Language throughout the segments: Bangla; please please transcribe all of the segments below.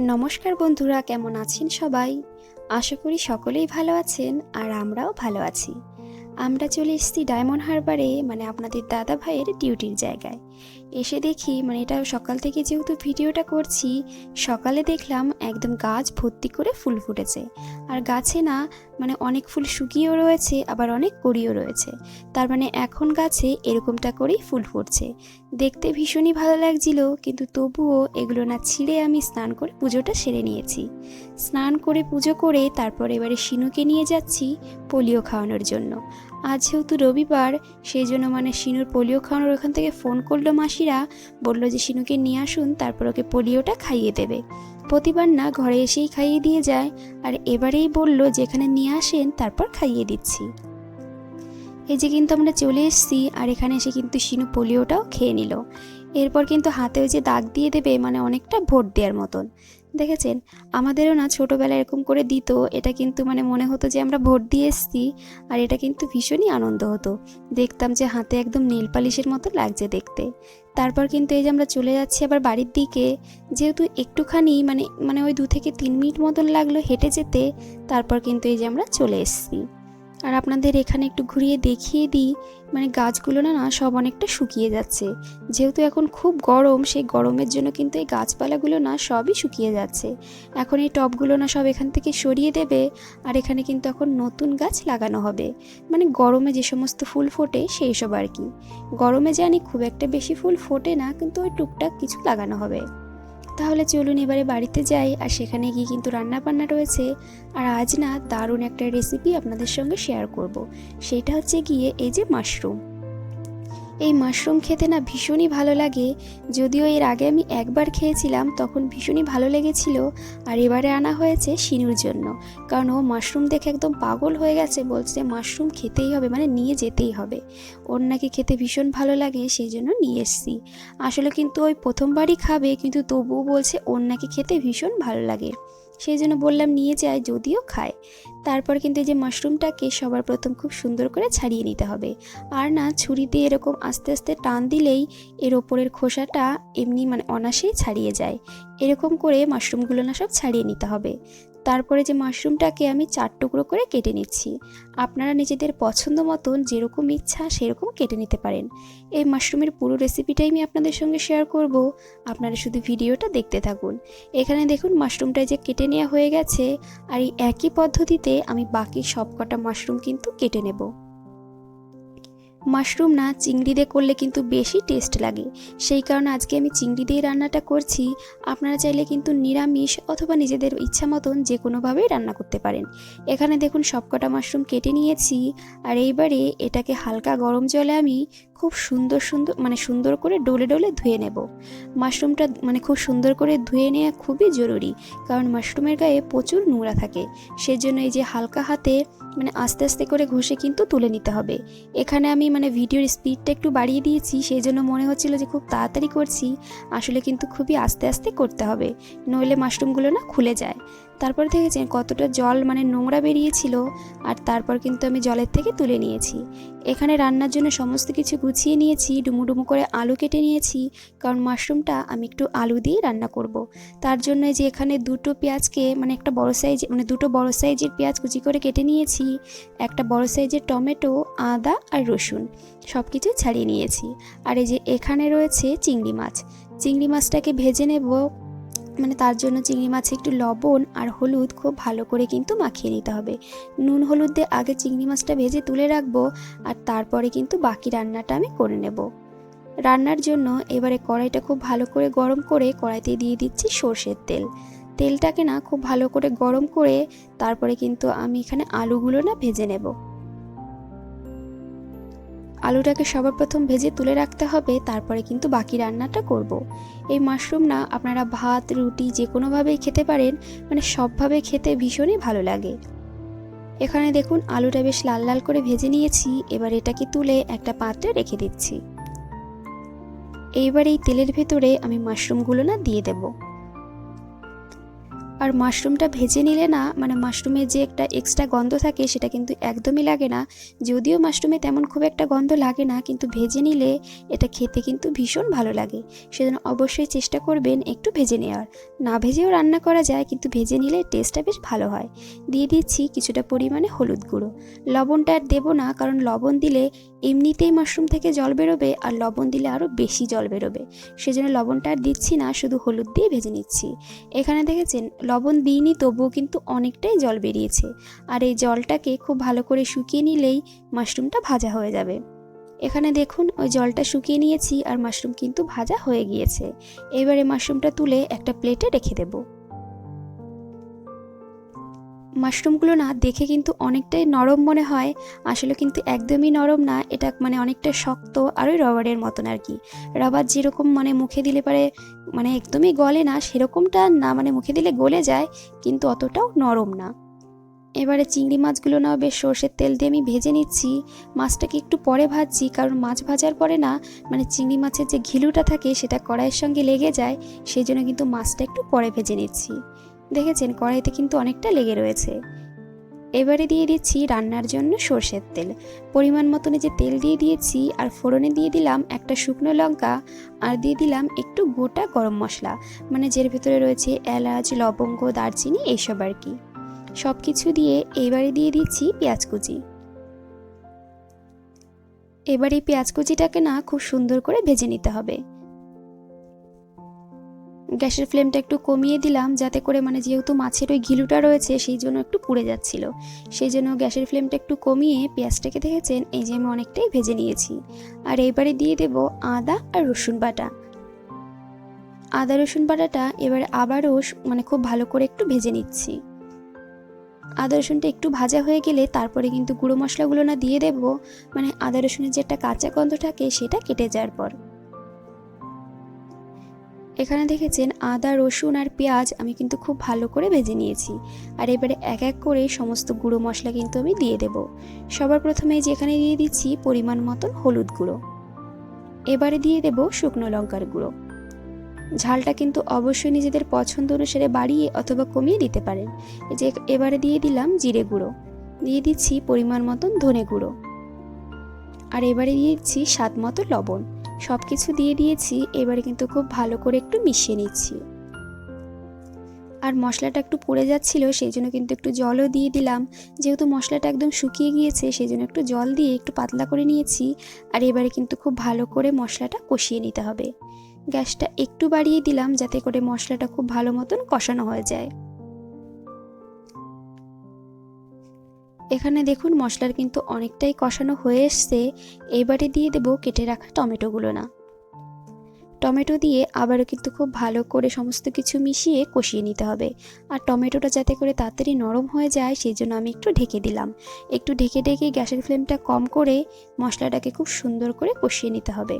নমস্কার বন্ধুরা, কেমন আছেন সবাই? আশা করি সকলেই ভালো আছেন আর আমরাও ভালো আছি। আমরা চলে এসেছি ডায়মন্ড হারবারে মানে আপনাদের দাদা ভাইয়ের ডিউটির জায়গায়। এসে দেখি মানে এটা সকাল থেকে যেহেতু ভিডিওটা করছি, সকালে দেখলাম একদম গাছ ভর্তি করে ফুল ফুটেছে। আর গাছে না মানে অনেক ফুল শুকিয়েও রয়েছে, আবার অনেক কড়িও রয়েছে। তার মানে এখন গাছে এরকমটা করেই ফুল ফুটছে। দেখতে ভীষণই ভালো লাগছিল, কিন্তু তবুও এগুলো না ছিঁড়ে আমি স্নান করে পুজোটা সেরে নিয়েছি। স্নান করে পুজো করে তারপর এবারে শিনুকে নিয়ে যাচ্ছি পোলিও খাওয়ানোর জন্য। আজ যেহেতু রবিবার, সেই জন্য মানে শিনুর পোলিও খাওয়ানোর ওখান থেকে ফোন করল মাসিরা, বলল যে শিনুকে নিয়ে আসুন, তারপর ওকে পোলিওটা খাইয়ে দেবে। প্রতিবার না ঘরে এসেই খাইয়ে দিয়ে যায়, আর এবারেই বলল যে এখানে নিয়ে আসেন, তারপর খাইয়ে দিচ্ছি। এই যে কিন্তু আমরা চলে এসেছি, আর এখানে এসে কিন্তু শিনু পোলিওটাও খেয়ে নিল। এরপর কিন্তু হাতেও যে দাগ দিয়ে দেবে মানে অনেকটা ভোট দেওয়ার মতন। দেখেছেন? আমাদেরও না ছোটোবেলায় এরকম করে দিত। এটা কিন্তু মানে মনে হতো যে আমরা ভোট দিয়ে এসছি। আর এটা কিন্তু ভীষণই আনন্দ হতো। দেখতাম যে হাতে একদম নীল পালিশের মতো লাগছে দেখতে। তারপর কিন্তু এই যে আমরা চলে যাচ্ছি আবার বাড়ির দিকে। যেহেতু একটুখানি মানে মানে ওই দু থেকে তিন মিনিট মতন লাগল হেঁটে যেতে, তারপর কিন্তু এই যে আমরা চলে এসেছি। আর আপনাদের এখানে একটু ঘুরিয়ে দেখিয়ে দিই মানে গাছগুলো না না সব অনেকটা শুকিয়ে যাচ্ছে। যেহেতু এখন খুব গরম, সেই গরমের জন্য কিন্তু এই গাছপালাগুলো না সবই শুকিয়ে যাচ্ছে। এখন এই টবগুলো না সব এখান থেকে সরিয়ে দেবে, আর এখানে কিন্তু এখন নতুন গাছ লাগানো হবে। মানে গরমে যে সমস্ত ফুল ফোটে, সেই সব আর কি। গরমে জানি খুব একটা বেশি ফুল ফোটে না, কিন্তু ওই টুকটাক কিছু লাগানো হবে। তাহলে চলুন এবারে বাড়িতে যাই আর সেখানে গিয়ে কিন্তু রান্না বান্না রয়েছে আর আজ না দারুণ একটা রেসিপি আপনাদের সঙ্গে শেয়ার করব। সেটা হচ্ছে গিয়ে এই যে মাশরুম এই মাশরুম খেতে না ভীষণই ভালো লাগে। যদিও এর আগে আমি একবার খেয়েছিলাম, তখন ভীষণই ভালো লেগেছিল। আর এবারে আনা হয়েছে শিনুর জন্য। কারণ ও মাশরুম দেখে একদম পাগল হয়ে গেছে, বলছে মাশরুম খেতেই হবে মানে নিয়ে যেতেই হবে। ওর নাকি খেতে ভীষণ ভালো লাগে, সেই জন্য নিয়ে এসছি। আসলে কিন্তু ওই প্রথমবারই খাবে, কিন্তু তবুও বলছে ওর নাকি খেতে ভীষণ ভালো লাগে। সেই জন্য বললাম, নিয়ে যায় যদিও খায়। তারপর কিন্তু এই যে মাশরুমটাকে সবার প্রথম খুব সুন্দর করে ছাড়িয়ে নিতে হবে। আর না, ছুরি দিয়ে এরকম আস্তে আস্তে টান দিলেই এর ওপরের খোসাটা এমনি মানে অনাসেই ছাড়িয়ে যায়। এরকম করে মাশরুমগুলো না সব ছাড়িয়ে নিতে হবে। তারপরে যে মাশরুমটাকে আমি চার টুকরো করে কেটে নিচ্ছি। আপনারা নিজেদের পছন্দ মতন যেরকম ইচ্ছা সেরকম কেটে নিতে পারেন। এই মাশরুমের পুরো রেসিপিটাই আমি আপনাদের সঙ্গে শেয়ার করব। আপনারা শুধু ভিডিওটা দেখতে থাকুন। এখানে দেখুন মাশরুমটা যে কেটে নেওয়া হয়ে গেছে। আর এই একই পদ্ধতিতে আমি বাকি সব কটা মাশরুম কিন্তু কেটে নেব। মাশরুম না চিংড়ি দিয়ে করলে কিন্তু বেশি টেস্ট লাগে। সেই কারণে আজকে আমি চিংড়ি দিয়ে রান্নাটা করছি। আপনারা চাইলে কিন্তু নিরামিষ অথবা নিজেদের ইচ্ছা মতন যে কোনোভাবেই রান্না করতে পারেন। এখানে দেখুন সবকটা মাশরুম কেটে নিয়েছি। আর এইবারে এটাকে হালকা গরম জলে আমি খুব সুন্দর সুন্দর মানে সুন্দর করে ডলে ডলে ধুয়ে নেব। মাশরুমটা মানে খুব সুন্দর করে ধুয়ে নেওয়া খুবই জরুরি, কারণ মাশরুমের গায়ে প্রচুর নোংরা থাকে। সেজন্য এই যে হালকা হাতে মানে আস্তে আস্তে করে ঘষে কিন্তু তুলে নিতে হবে। এখানে আমি মানে ভিডিওর স্পিডটা একটু বাড়িয়ে দিয়েছি সেই জন্য মনে হচ্ছিল যে খুব তাড়াতাড়ি করছি, আসলে কিন্তু খুবই আস্তে আস্তে করতে হবে, নইলে মাশরুমগুলো না খুলে যায়। তারপর দেখেছেন কতটা জল মানে নোংরা বেরিয়েছিল আর তারপর কিন্তু আমি জলের থেকে তুলে নিয়েছি। এখানে রান্নার জন্য সমস্ত কিছু গুছিয়ে নিয়েছি ডুমু ডুমু করে আলু কেটে নিয়েছি, কারণ মাশরুমটা আমি একটু আলু দিয়ে রান্না করব। তার জন্য যে এখানে দুটো পেঁয়াজকে মানে একটা বড় সাইজ মানে দুটো বড় সাইজের পেঁয়াজ কুচি করে কেটে নিয়েছি, একটা বড় সাইজের টমেটো, আদা আর রসুন সব কিছু ছাড়িয়ে নিয়েছি। আর এই যে এখানে রয়েছে চিংড়ি মাছ। চিংড়ি মাছটাকে ভেজে নেব মানে তার জন্য চিংড়ি মাছে একটু লবণ আর হলুদ খুব ভালো করে কিন্তু মাখিয়ে নিতে হবে। নুন হলুদ দিয়ে আগে চিংড়ি মাছটা ভেজে তুলে রাখব আর তারপরে কিন্তু বাকি রান্নাটা আমি করে নেব। রান্নার জন্য এবারে কড়াইটা খুব ভালো করে গরম করে কড়াইতে দিয়ে দিচ্ছি সর্ষের তেল। তেলটাকে না খুব ভালো করে গরম করে তারপরে কিন্তু আমি এখানে আলুগুলো না ভেজে নেব। আলুটাকে সবার প্রথম ভেজে তুলে রাখতে হবে, তারপরে কিন্তু বাকি রান্নাটা করব। এই মাশরুম না আপনারা ভাত, রুটি যে কোনোভাবেই খেতে পারেন মানে সবভাবে খেতে ভীষণই ভালো লাগে। এখানে দেখুন আলুটা বেশ লাল লাল করে ভেজে নিয়েছি, এবার এটাকে তুলে একটা পাত্রে রেখে দিচ্ছি। এইবার এই তেলের ভেতরে আমি মাশরুমগুলো না দিয়ে দেব। আর মাশরুমটা ভেজে নিলে না মানে মাশরুমের যে একটা এক্সট্রা গন্ধ থাকে সেটা কিন্তু একদমই লাগে না। যদিও মাশরুমে তেমন খুব একটা গন্ধ লাগে না, কিন্তু ভেজে নিলে এটা খেতে কিন্তু ভীষণ ভালো লাগে। সেজন্য অবশ্যই চেষ্টা করবেন একটু ভেজে নেওয়ার। না ভেজেও রান্না করা যায়, কিন্তু ভেজে নিলে টেস্টটা বেশ ভালো হয়। দিয়ে দিচ্ছি কিছুটা পরিমাণে হলুদ গুঁড়ো। লবণটা আর দেবো না, কারণ লবণ দিলে এমনিতেই মাশরুম থেকে জল বেরোবে আর লবণ দিলে আরও বেশি জল বেরোবে। সেজন্য লবণটা আর দিচ্ছি না, শুধু হলুদ দিয়ে ভেজে নিচ্ছি। এখানে দেখেছেন, লবণ দিইনি তবুও কিন্তু অনেকটাই জল বেরিয়েছে। আর এই জলটাকে খুব ভালো করে শুকিয়ে নিলেই মাশরুমটা ভাজা হয়ে যাবে। এখানে দেখুন, ওই জলটা শুকিয়ে নিয়েছি আর মাশরুম কিন্তু ভাজা হয়ে গিয়েছে। এবারে মাশরুমটা তুলে একটা প্লেটে রেখে দেব। মাশরুমগুলো না দেখে কিন্তু অনেকটাই নরম মনে হয়। আসলে কিন্তু একদমই নরম না, এটা মানে অনেকটা শক্ত আর ওই রবারের মতন আর কি রবার যেরকম মানে মুখে দিলে পারে মানে একদমই গলে না, সেরকমটা না মানে মুখে দিলে গলে যায়, কিন্তু অতটাও নরম না। এবারে চিংড়ি মাছগুলো না বেশ সর্ষের তেল দিয়ে আমি ভেজে নিচ্ছি। মাছটাকে একটু পরে ভাজছি, কারণ মাছ ভাজার পরে না মানে চিংড়ি মাছের যে ঘিলুটা থাকে, সেটা কড়াইয়ের সঙ্গে লেগে যায়, সেই জন্য কিন্তু মাছটা একটু পরে ভেজে নিচ্ছি। দেখেছেন কড়াইতে কিন্তু অনেকটা লেগে রয়েছে। এবারে দিয়ে দিচ্ছি রান্নার জন্য সর্ষের তেল। পরিমাণ মতন যে তেল দিয়ে দিয়েছি আর ফোড়নে দিয়ে দিলাম একটা শুকনো লঙ্কা আর দিয়ে দিলাম একটু গোটা গরম মশলা মানে যের ভিতরে রয়েছে এলাচ, লবঙ্গ, দারচিনি এইসব আর কি। সব কিছু দিয়ে এবারে দিয়ে দিচ্ছি পেঁয়াজ কুচি। এবার এই পেঁয়াজ কুচিটাকে না খুব সুন্দর করে ভেজে নিতে হবে। গ্যাসের ফ্লেমটা একটু কমিয়ে দিলাম, যাতে করে মানে যেহেতু মাছের ওই ঘিলুটা রয়েছে, সেই জন্য একটু পুড়ে যাচ্ছিল। সেই জন্য গ্যাসের ফ্লেমটা একটু কমিয়ে পেঁয়াজটাকে দেখেছেন, এই যে আমি অনেকটাই ভেজে নিয়েছি। আর এবারে দিয়ে দেব আদা আর রসুন বাটা। আদা রসুন বাটাটা এবারে আবারও মানে খুব ভালো করে একটু ভেজে নিচ্ছি। আদা রসুনটা একটু ভাজা হয়ে গেলে তারপরে কিন্তু গুঁড়ো মশলাগুলো না দিয়ে দেব মানে আদা রসুনের যে একটা কাঁচা গন্ধ থাকে, সেটা কেটে যাওয়ার পর। এখানে দেখেছেন আদা, রসুন আর পেঁয়াজ আমি কিন্তু খুব ভালো করে ভেজে নিয়েছি। আর এবারে এক এক করে সমস্ত গুঁড়ো মশলা কিন্তু আমি দিয়ে দেব। সবার প্রথমে যেখানে দিয়ে দিচ্ছি পরিমাণ মতন হলুদ গুঁড়ো। এবারে দিয়ে দেব শুকনো লঙ্কার গুঁড়ো। ঝালটা কিন্তু অবশ্যই নিজেদের পছন্দ অনুসারে বাড়িয়ে অথবা কমিয়ে দিতে পারেন। যে এবারে দিয়ে দিলাম জিরে গুঁড়ো। দিয়ে দিচ্ছি পরিমাণ মতন ধনে গুঁড়ো। আর এবারে দিয়ে দিচ্ছি স্বাদ মতো লবণ। সব কিছু দিয়ে দিয়েছি, এবারে কিন্তু খুব ভালো করে একটু মিশিয়ে নিচ্ছি। আর মশলাটা একটু পড়ে যাচ্ছিল, সেই জন্য কিন্তু একটু জলও দিয়ে দিলাম। যেহেতু মশলাটা একদম শুকিয়ে গিয়েছে, সেই জন্য একটু জল দিয়ে একটু পাতলা করে নিয়েছি। আর এবারে কিন্তু খুব ভালো করে মশলাটা কষিয়ে নিতে হবে। গ্যাসটা একটু বাড়িয়ে দিলাম, যাতে করে মশলাটা খুব ভালো মতন কষানো হয়ে যায়। এখানে দেখুন মশলার কিন্তু অনেকটাই কষানো হয়ে এসছে। এবারে দিয়ে দেবো কেটে রাখা টমেটোগুলো না। টমেটো দিয়ে আবারও কিন্তু খুব ভালো করে সমস্ত কিছু মিশিয়ে কষিয়ে নিতে হবে। আর টমেটোটা যাতে করে তাড়াতাড়ি নরম হয়ে যায়, সেই জন্য আমি একটু ঢেকে দিলাম। একটু ঢেকে ঢেকে গ্যাসের ফ্লেমটা কম করে মশলাটাকে খুব সুন্দর করে কষিয়ে নিতে হবে।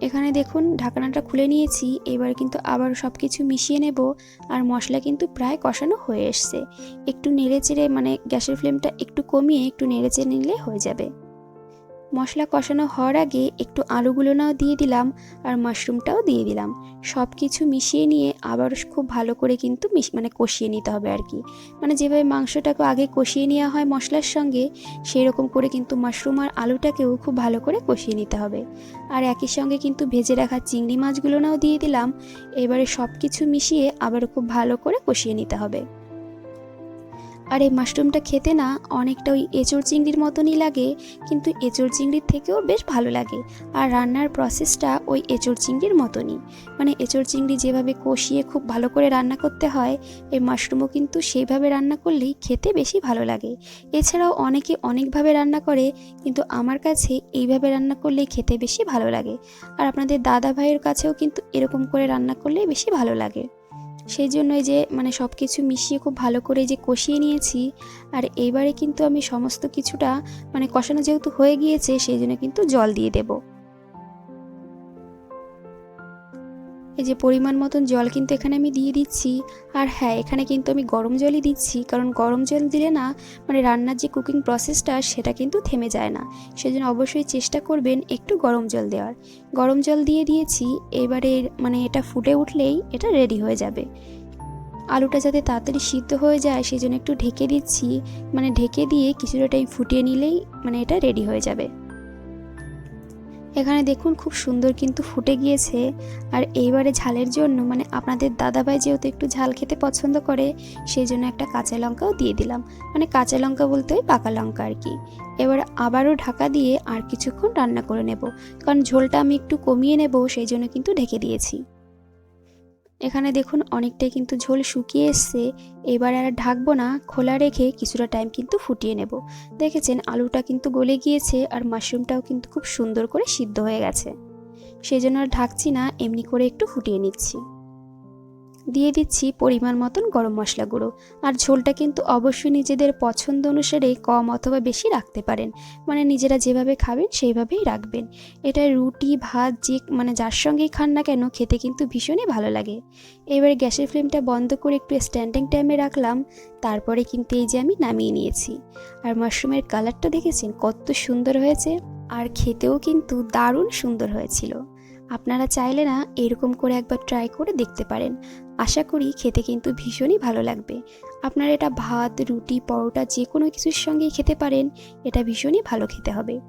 এখানে দেখুন, ঢাকনাটা খুলে নিয়েছি। এবার কিন্তু আবার সব কিছু মিশিয়ে নেব আর মশলা কিন্তু প্রায় কষানো হয়ে এসছে। একটু নেড়ে চেড়ে মানে গ্যাসের ফ্লেমটা একটু কমিয়ে একটু নেড়ে চেড়ে নিলে হয়ে যাবে। মশলা কষানো হওয়ার আগে একটু আলুগুলো নাও দিয়ে দিলাম আর মাশরুমটাও দিয়ে দিলাম। সব কিছু মিশিয়ে নিয়ে আবার খুব ভালো করে কিন্তু মানে কষিয়ে নিতে হবে আর কি। মানে যেভাবে মাংসটাকে আগে কষিয়ে নেওয়া হয় মশলার সঙ্গে সেই রকম করে কিন্তু মাশরুম আর আলুটাকেও খুব ভালো করে কষিয়ে নিতে হবে। আর একই সঙ্গে কিন্তু ভেজে রাখা চিংড়ি মাছগুলো নাও দিয়ে দিলাম। এবারে সব কিছু মিশিয়ে আবার খুব ভালো করে কষিয়ে নিতে হবে। আর এই মাশরুমটা খেতে না অনেকটা ওই এঁচড় চিংড়ির মতনই লাগে, কিন্তু এঁচড় চিংড়ির থেকেও বেশ ভালো লাগে। আর রান্নার প্রসেসটা ওই এঁচড় চিংড়ির মতনই। মানে এঁচড় চিংড়ি যেভাবে কষিয়ে খুব ভালো করে রান্না করতে হয়, এই মাশরুমও কিন্তু সেইভাবে রান্না করলেই খেতে বেশি ভালো লাগে। এছাড়াও অনেকে অনেকভাবে রান্না করে, কিন্তু আমার কাছে এইভাবে রান্না করলেই খেতে বেশি ভালো লাগে। আর আপনাদের দাদা ভাইয়ের কাছেও কিন্তু এরকম করে রান্না করলেই বেশি ভালো লাগে। সেই জন্য যে মানে সব কিছু মিশিয়ে খুব ভালো করে যে কষিয়ে নিয়েছি, আর এইবারে কিন্তু আমি সমস্ত কিছুটা মানে কষানো যেহেতু হয়ে গিয়েছে সেই জন্য কিন্তু জল দিয়ে দেবো। এই যে পরিমাণ মতন জল কিন্তু এখানে আমি দিয়ে দিচ্ছি। আর হ্যাঁ এখানে কিন্তু আমি গরম জলই দিচ্ছি, কারণ গরম জল দিলে না মানে রান্নার যে কুকিং প্রসেসটা সেটা কিন্তু থেমে যায় না। সেজন্য অবশ্যই চেষ্টা করবেন একটু গরম জল দেওয়ার। গরম জল দিয়ে দিয়েছি, এবারে মানে এটা ফুটে উঠলেই এটা রেডি হয়ে যাবে। আলুটা যাতে তাড়াতাড়ি সিদ্ধ হয়ে যায় সেই জন্য একটু ঢেকে দিচ্ছি। মানে ঢেকে দিয়ে কিছুটা টাইম ফুটিয়ে নিলেই মানে এটা রেডি হয়ে যাবে। এখানে দেখুন খুব সুন্দর কিন্তু ফুটে গিয়েছে। আর এইবারে ঝালের জন্য মানে আপনাদের দাদাভাই যেহেতু একটু ঝাল খেতে পছন্দ করে, সেই জন্য একটা কাঁচা লঙ্কাও দিয়ে দিলাম। মানে কাঁচা লঙ্কা বলতে ওই পাকা লঙ্কা আর কি। এবার আবারও ঢাকা দিয়ে আর কিছুক্ষণ রান্না করে নেব। কারণ ঝোলটা আমি একটু কমিয়ে নেব, সেই জন্য কিন্তু ঢেকে দিয়েছি। এখানে দেখুন অনেকটাই কিন্তু ঝোল শুকিয়ে এসছে। এবার আর ঢাকবো না, খোলা রেখে কিছুটা টাইম কিন্তু ফুটিয়ে নেব। দেখেছেন আলুটা কিন্তু গলে গিয়েছে আর মাশরুমটাও কিন্তু খুব সুন্দর করে সিদ্ধ হয়ে গেছে। সেই জন্য আর ঢাকছি না, এমনি করে একটু ফুটিয়ে নিচ্ছি। দিয়ে দিচ্ছি পরিমাণ মতন গরম মশলা গুঁড়ো। আর ঝোলটা কিন্তু অবশ্যই নিজেদের পছন্দ অনুসারে কম অথবা বেশি রাখতে পারেন। মানে নিজেরা যেভাবে খাবেন সেইভাবেই রাখবেন। এটা রুটি, ভাত, যে মানে যার সঙ্গেই খান না কেন খেতে কিন্তু ভীষণই ভালো লাগে। এবার গ্যাসের ফ্লেমটা বন্ধ করে একটু স্ট্যান্ডিং টাইমে রাখলাম। তারপরে কিন্তু এই যে আমি নামিয়ে নিয়েছি। আর মাশরুমের কালারটা দেখেছেন? কত সুন্দর হয়েছে। আর খেতেও কিন্তু দারুণ সুন্দর হয়েছিল। আপনারা চাইলে না এরকম করে একবার ট্রাই করে দেখতে পারেন। আশা করি খেতে কিন্তু ভীষণই ভালো লাগবে। আপনারা এটা ভাত, রুটি, পরোটা যে কোনো কিছুর সঙ্গেই খেতে পারেন। এটা ভীষণই ভালো খেতে হবে।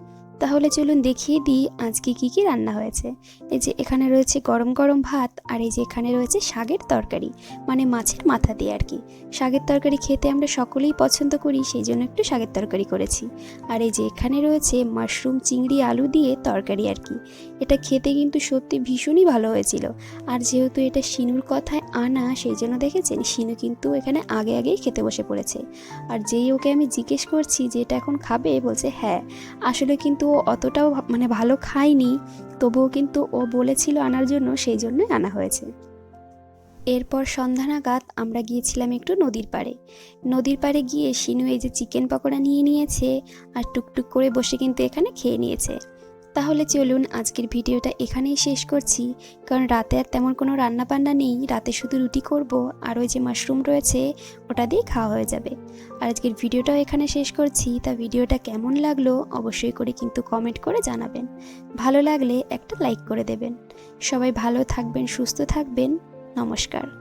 তাহলে চলুন দেখিয়ে দিই আজকে কি কি রান্না হয়েছে। এই যে এখানে রয়েছে গরম গরম ভাত আর এই যে এখানে রয়েছে শাগের তরকারি মানে মাছের মাথা দিয়ে আর কি। শাগের তরকারি খেতে আমরা সকলেই পছন্দ করি, সেই জন্য একটু শাগের তরকারি করেছি। আর এই যে এখানে রয়েছে মাশরুম চিংড়ি আলু দিয়ে তরকারি আর কি। এটা খেতে কিন্তু সত্যি ভীষণই ভালো হয়েছিল। আর যেহেতু এটা শিনুর কথায় আনা, সেই জন্য দেখেছেন শিনু কিন্তু এখানে আগে আগেই খেতে বসে পড়েছে। আর যেই ওকে আমি জিজ্ঞেস করছি যে এটা এখন খাবে, বলছে হ্যাঁ। আসলে কিন্তু অতটাও মানে ভালো খায়নি। তবুও কিন্তু ও বলেছিল আনার জন্য, সেই জন্যই আনা হয়েছে। এরপর সন্ধ্যা নাগাদ আমরা গিয়েছিলাম একটু নদীর পাড়ে। নদীর পাড়ে গিয়ে শিনু এই যে চিকেন পকোড়া নিয়ে নিয়েছে, আর টুকটুক করে বসে কিন্তু এখানে খেয়ে নিয়েছে। তাহলে চলুন আজকের ভিডিওটা এখানেই শেষ করছি। কারণ রাতে আর তেমন কোনো রান্না বান্না নেই, রাতে শুধু রুটি করব আর ওই যে মাশরুম রয়েছে, ওটা দিয়ে খাওয়া হয়ে যাবে। আর আজকের ভিডিওটাও এখানে শেষ করছি, তা ভিডিওটা কেমন লাগল অবশ্যই করে কিন্তু কমেন্ট করে জানাবেন। ভালো লাগলে একটা লাইক করে দেবেন। সবাই ভালো থাকবেন, সুস্থ থাকবেন, নমস্কার।